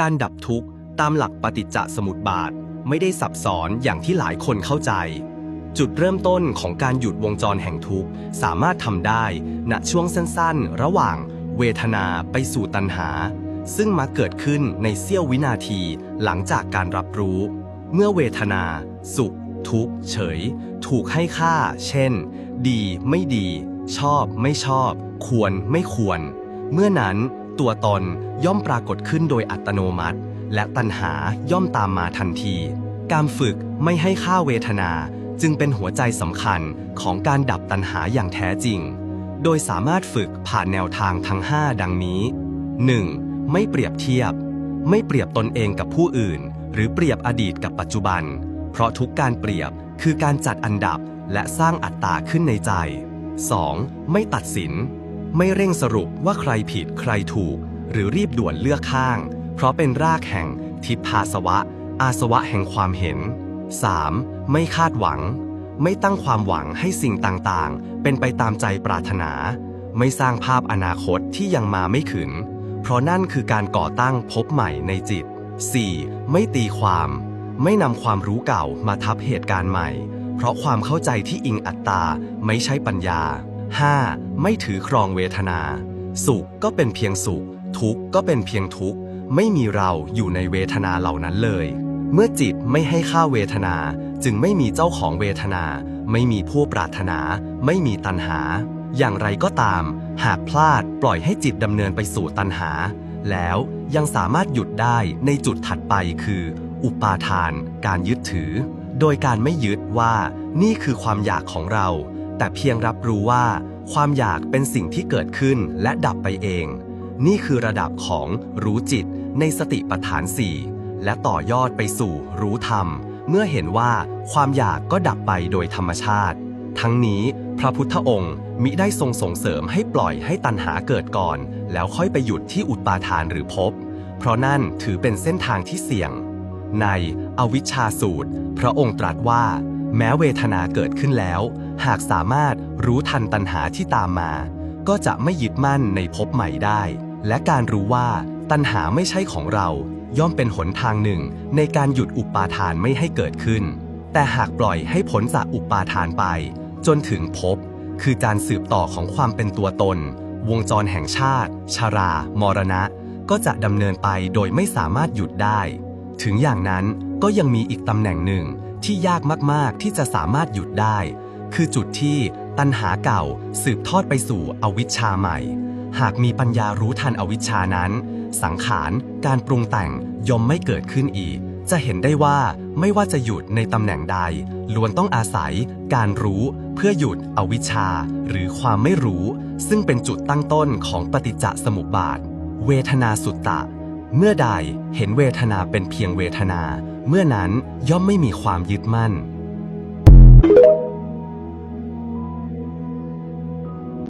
การดับทุกข์ตามหลักปฏิจจสมุปบาทไม่ได้ซับซ้อนอย่างที่หลายคนเข้าใจ จุดเริ่มต้นของการหยุดวงจรแห่งทุกข์สามารถทำได้ณช่วงสั้นๆ ระหว่างเวทนาไปสู่ตัณหา ซึ่งมักเกิดขึ้นในเสี้ยววินาทีหลังจากการรับรู้ เมื่อเวทนา สุข ทุกข์ เฉย ถูกให้ค่า เช่น ดี ไม่ดี ชอบ ไม่ชอบ ควร ไม่ควร เมื่อนั้น ตัวตนย่อมปรากฏขึ้นโดยอัตโนมัติ และตัณหาย่อมตามมาทันที การฝึกไม่ให้ค่าเวทนา จึงเป็นหัวใจสำคัญของการดับตัณหาอย่างแท้จริง โดยสามารถฝึกผ่านแนวทางทั้ง 5 ดังนี้ 1. ไม่เปรียบเทียบ ไม่เปรียบตนเองกับผู้อื่น หรือเปรียบอดีตกับปัจจุบัน เพราะทุกการเปรียบคือการจัดอันดับและสร้างอัตตาขึ้นในใจ 2. ไม่ตัดสิน ไม่เร่งสรุปว่าใครผิดใครถูก หรือรีบด่วนเลือกข้าง เพราะเป็นรากแห่งทิพาสวะ อาสวะแห่งความเห็น 3. ไม่คาดหวัง ไม่ตั้งความหวังให้สิ่งต่างๆ เป็นไปตามใจปรารถนา ไม่สร้างภาพอนาคตที่ยังมาไม่ถึงเพราะนั่นคือการก่อตั้งภพใหม่ในจิต 4. ไม่ตีความ ไม่นำความรู้เก่ามาทับเหตุการณ์ใหม่ เพราะความเข้าใจที่อิงอัตตาไม่ใช่ปัญญา 5. ไม่ถือครองเวทนา สุขก็เป็นเพียงสุข ทุกข์ก็เป็นเพียงทุกข์ ไม่มีเราอยู่ในเวทนาเหล่านั้นเลย เมื่อจิตไม่ให้ค่าเวทนา จึงไม่มีเจ้าของเวทนา ไม่มีผู้ปรารถนา ไม่มีตัณหา อย่างไรก็ตาม หากพลาดปล่อยให้จิตดำเนินไปสู่ตัณหา แล้วยังสามารถหยุดได้ในจุดถัดไปคือ อุปาทาน การยึดถือ โดยการไม่ยึดว่านี่คือความอยากของเรา แต่เพียงรับรู้ว่า ความอยากเป็นสิ่งที่เกิดขึ้นและดับไปเอง นี่คือระดับของรู้จิตในสติปัฏฐานสี่และต่อยอดไปสู่รู้ธรรม เมื่อเห็นว่าความอยากก็ดับไปโดยธรรมชาติ ทั้งนี้พระพุทธองค์มิได้ทรงส่งเสริมให้ปล่อยให้ตัณหาเกิดก่อน แล้วค่อยไปหยุดที่อุปาทานหรือภพเพราะนั่นถือเป็นเส้นทางที่เสี่ยง ในอวิชชาสูตร พระองค์ตรัสว่า แม้เวทนาเกิดขึ้นแล้ว หากสามารถรู้ทันตัณหาที่ตามมา ก็จะไม่ยึดมั่นในภพใหม่ได้ และการรู้ว่าตัณหาไม่ใช่ของเรา ย่อมเป็นหนทางหนึ่ง ในการหยุดอุปาทานไม่ให้เกิดขึ้น แต่หากปล่อยให้ผลจากอุปาทานไป จนถึงภพคือการสืบต่อของความเป็นตัวตน วงจรแห่งชาติ ชารา มรณะ ก็จะดำเนินไปโดยไม่สามารถหยุดได้ ถึงอย่างนั้นก็ยังมีอีกตำแหน่งหนึ่ง ที่ยากมากๆที่จะสามารถหยุดได้ คือจุดที่ตัณหาเก่าสืบทอดไปสู่อวิชชาใหม่ หากมีปัญญารู้ทันอวิชชานั้น สังขารการปรุงแต่งย่อมไม่เกิดขึ้นอีก จะเห็นได้ว่าไม่ว่าจะหยุดในตำแหน่งใด ล้วนต้องอาศัย การรู้เพื่อหยุดอวิชชา หรือความไม่รู้ ซึ่งเป็นจุดตั้งต้นของปฏิจจสมุปบาท เวทนาสุตตะ เมื่อใดเห็นเวทนาเป็นเพียงเวทนา เมื่อนั้นย่อมไม่มีความยึดมั่น